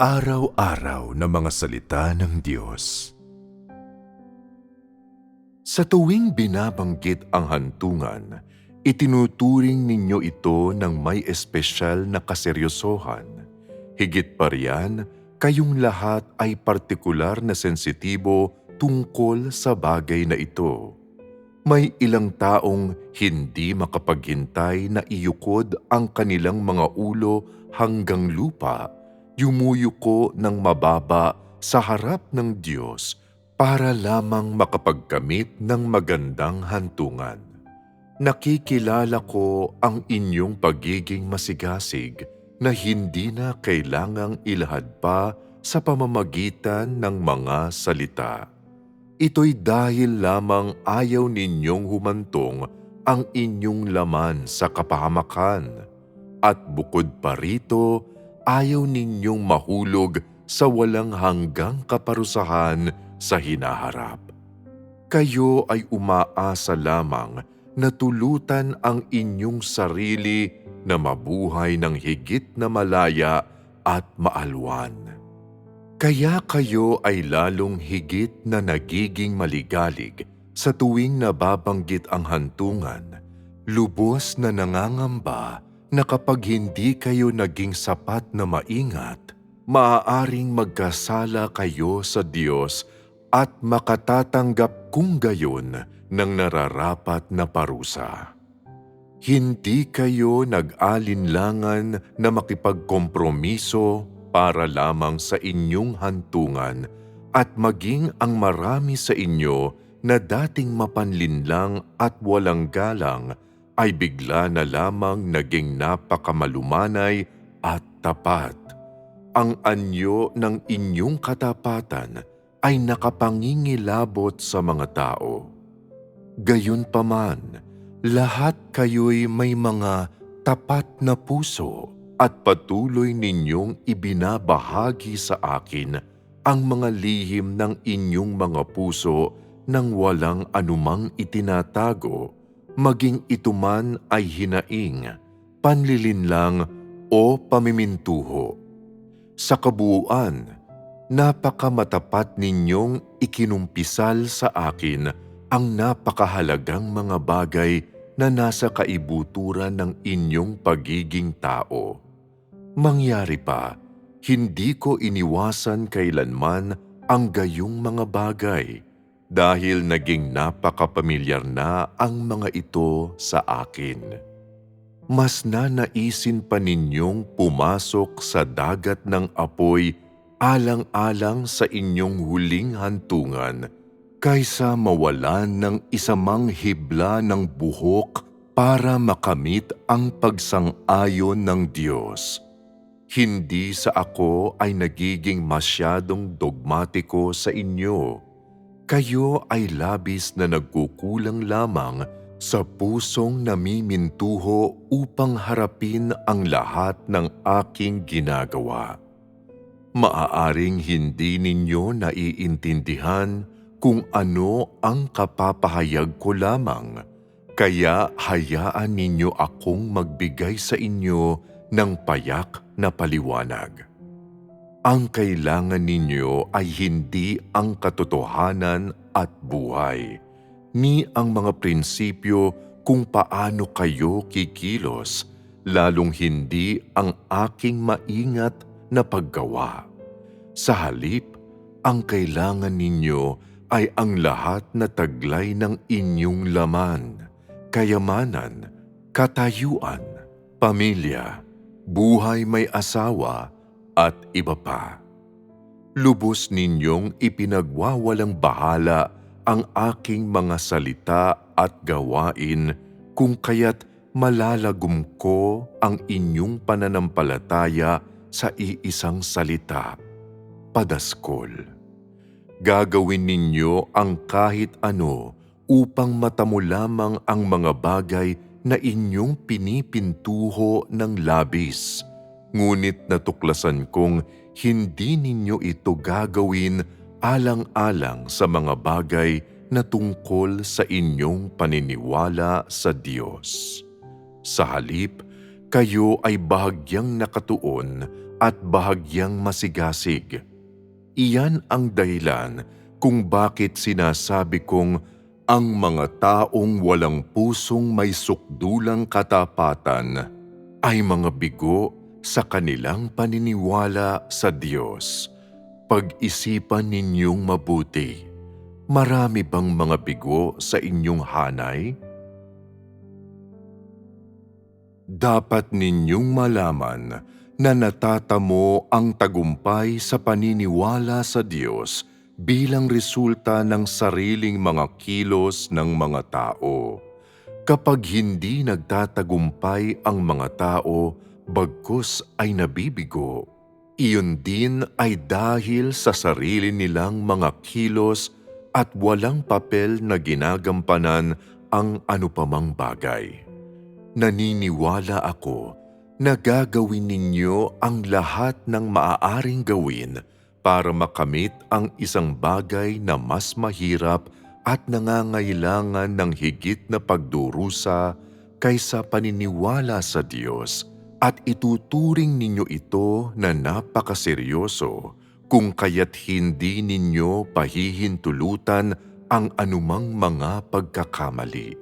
Pang-araw-araw na mga salita ng Diyos. Sa tuwing binabanggit ang hantungan, itinuturing ninyo ito ng may espesyal na kaseryosohan. Higit pa riyan, kayong lahat ay partikular na sensitibo tungkol sa bagay na ito. May ilang taong hindi makapaghintay na iyukod ang kanilang mga ulo hanggang lupa, yumuyuko ng mababa sa harap ng Diyos para lamang makapagkamit ng magandang hantungan. Nakikilala ko ang inyong pagiging masigasig na hindi na kailangang ilahad pa sa pamamagitan ng mga salita. Ito'y dahil lamang ayaw ninyong humantong ang inyong laman sa kapahamakan. At bukod pa rito, ayaw ninyong mahulog sa walang hanggang kaparusahan sa hinaharap. Kayo ay umaasa lamang na tulutan ang inyong sarili na mabuhay ng higit na malaya at maalwan. Kaya kayo ay lalong higit na nagiging maligalig sa tuwing nababanggit ang hantungan, lubos na nangangamba na kapag hindi kayo naging sapat na maingat, maaaring magkasala kayo sa Diyos at makatatanggap kung gayon ng nararapat na parusa. Hindi kayo nag-alinlangan na makipagkompromiso para lamang sa inyong hantungan at maging ang marami sa inyo na dating mapanlinlang at walang galang ay bigla na lamang naging napakamalumanay at tapat. Ang anyo ng inyong katapatan ay nakapangingilabot sa mga tao. Gayunpaman, lahat kayo'y may mga tapat na puso at patuloy ninyong ibinabahagi sa akin ang mga lihim ng inyong mga puso nang walang anumang itinatago, maging ito man ay hinaing, panlilinlang o pamimintuho. Sa kabuuan, napakamatapat ninyong ikinumpisal sa akin ang napakahalagang mga bagay na nasa kaibuturan ng inyong pagiging tao. Mangyari pa, hindi ko iniwasan kailanman ang gayong mga bagay dahil naging napakapamilyar na ang mga ito sa akin. Mas nanaisin pa ninyong pumasok sa dagat ng apoy alang-alang sa inyong huling hantungan kaysa mawalan ng isamang hibla ng buhok para makamit ang pagsang-ayon ng Diyos hindi sa ako ay nagiging masyadong dogmatiko sa inyo. Kayo ay labis na nagkukulang lamang sa pusong namimintuho upang harapin ang lahat ng aking ginagawa. Maaaring hindi ninyo naiintindihan kung ano ang kapapahayag ko lamang, kaya hayaan ninyo akong magbigay sa inyo ng payak na paliwanag. Ang kailangan ninyo ay hindi ang katotohanan at buhay, ni ang mga prinsipyo kung paano kayo kikilos, lalong hindi ang aking maingat na paggawa. Sa halip, ang kailangan ninyo ay ang lahat na taglay ng inyong laman, kayamanan, katayuan, pamilya, buhay may asawa at iba pa. Lubos ninyong ipinagwawalang bahala ang aking mga salita at gawain kung kaya't malalagum ko ang inyong pananampalataya sa iisang salita, padaskol. Gagawin ninyo ang kahit ano upang matamo lamang ang mga bagay na inyong pinipintuho ng labis. Ngunit natuklasan kong hindi ninyo ito gagawin alang-alang sa mga bagay na tungkol sa inyong paniniwala sa Diyos. Sa halip, kayo ay bahagyang nakatuon at bahagyang masigasig. Iyan ang dahilan kung bakit sinasabi kong ang mga taong walang pusong may sukdulang katapatan ay mga bigo sa kanilang paniniwala sa Diyos. Pag-isipan ninyong mabuti. Marami bang mga bigo sa inyong hanay? Dapat ninyong malaman na natatamo ang tagumpay sa paniniwala sa Diyos bilang resulta ng sariling mga kilos ng mga tao. Kapag hindi nagtatagumpay ang mga tao, bagkus ay nabibigo. Iyon din ay dahil sa sarili nilang mga kilos at walang papel na ginagampanan ang anupamang bagay. Naniniwala ako na gagawin ninyo ang lahat ng maaaring gawin para makamit ang isang bagay na mas mahirap at nangangailangan ng higit na pagdurusa kaysa paniniwala sa Diyos at ituturing ninyo ito na napakaseryoso kung kaya't hindi ninyo pahihintulutan ang anumang mga pagkakamali.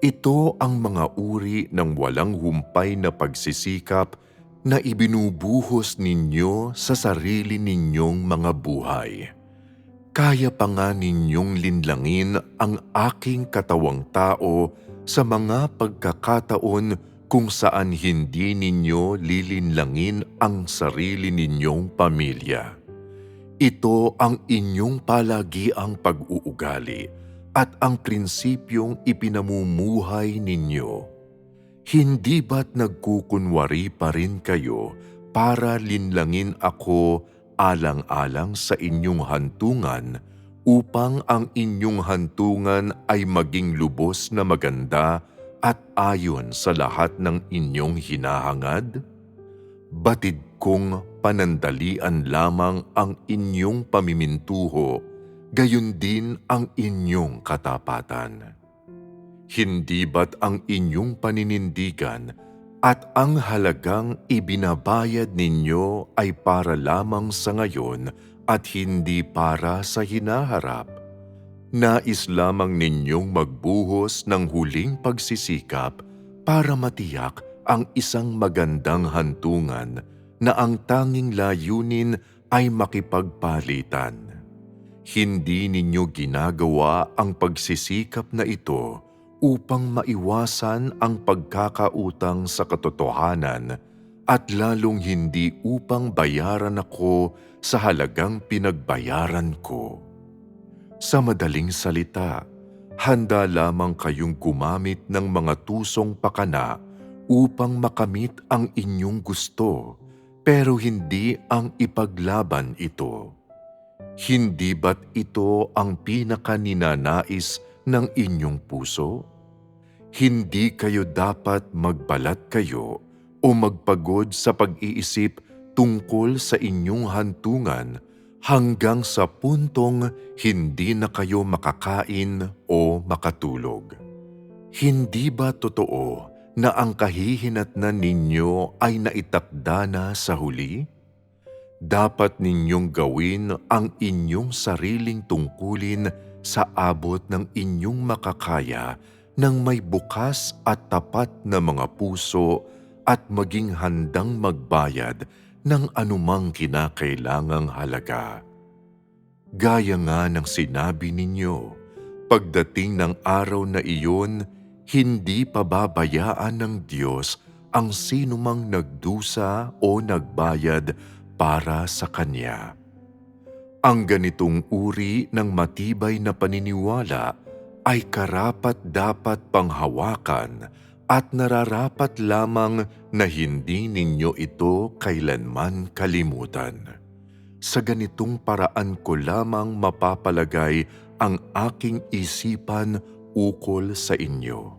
Ito ang mga uri ng walang humpay na pagsisikap na ibinubuhos ninyo sa sarili ninyong mga buhay. Kaya pa nga ninyong linlangin ang aking katawang tao sa mga pagkakataon kung saan hindi ninyo lilinlangin ang sarili ninyong pamilya. Ito ang inyong palagiang pag-uugali at ang prinsipyong ipinamumuhay ninyo hindi ba't nagkukunwari pa rin kayo para linlangin ako alang-alang sa inyong hantungan upang ang inyong hantungan ay maging lubos na maganda at ayon sa lahat ng inyong hinahangad? Batid kong panandalian lamang ang inyong pamimintuho, gayon din ang inyong katapatan. Hindi ba't ang inyong paninindigan at ang halagang ibinabayad ninyo ay para lamang sa ngayon at hindi para sa hinaharap? Nais lamang ninyong magbuhos ng huling pagsisikap para matiyak ang isang magandang hantungan na ang tanging layunin ay makipagpalitan. Hindi ninyo ginagawa ang pagsisikap na ito upang maiwasan ang pagkakautang sa katotohanan at lalong hindi upang bayaran ako sa halagang pinagbayaran ko. Sa madaling salita, handa lamang kayong gumamit ng mga tusong pakana upang makamit ang inyong gusto, pero hindi ang ipaglaban ito. Hindi ba't ito ang pinakaninanais ng inyong puso? Hindi kayo dapat magbalat kayo o magpagod sa pag-iisip tungkol sa inyong hantungan hanggang sa puntong hindi na kayo makakain o makatulog. Hindi ba totoo na ang kahihinatnan ninyo ay naitakda na sa huli? Dapat ninyong gawin ang inyong sariling tungkulin sa abot ng inyong makakaya ng may bukas at tapat na mga puso at maging handang magbayad ng anumang kinakailangang halaga. Gaya nga ng sinabi ninyo, pagdating ng araw na iyon, hindi pababayaan ng Diyos ang sinumang nagdusa o nagbayad para sa Kanya. Ang ganitong uri ng matibay na paniniwala ay karapat dapat panghawakan at nararapat lamang na hindi ninyo ito kailanman kalimutan. Sa ganitong paraan ko lamang mapapalagay ang aking isipan ukol sa inyo.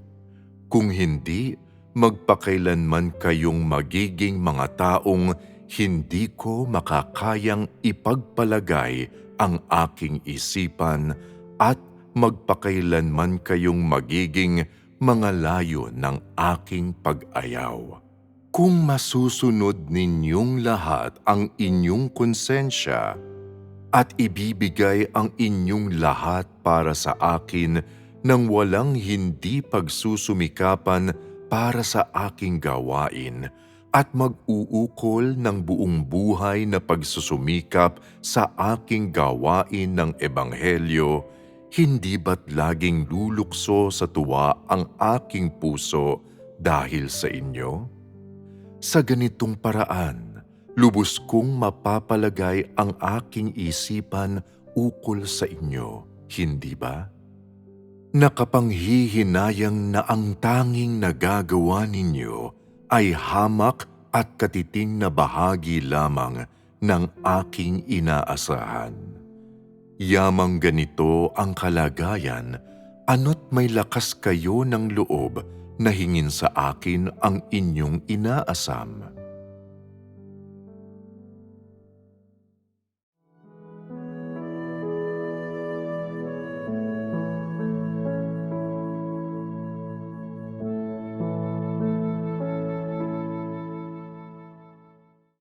Kung hindi, magpakailanman kayong magiging mga taong hindi ko makakayang ipagpalagay ang aking isipan at magpakailanman kayong magiging mga layo ng aking pag-ayaw. Kung masusunod ninyong lahat ang inyong konsensya at ibibigay ang inyong lahat para sa akin nang walang hindi pagsusumikapan para sa aking gawain at mag-uukol ng buong buhay na pagsusumikap sa aking gawain ng Ebanghelyo, hindi ba't laging lulukso sa tuwa ang aking puso dahil sa inyo? Sa ganitong paraan, lubos kong mapapalagay ang aking isipan ukol sa inyo, hindi ba? Nakapanghihinayang na ang tanging nagagawa ninyo ay hamak at katiting na bahagi lamang ng aking inaasahan. Yamang ganito ang kalagayan, ano't may lakas kayo ng loob na hingin sa akin ang inyong inaasam.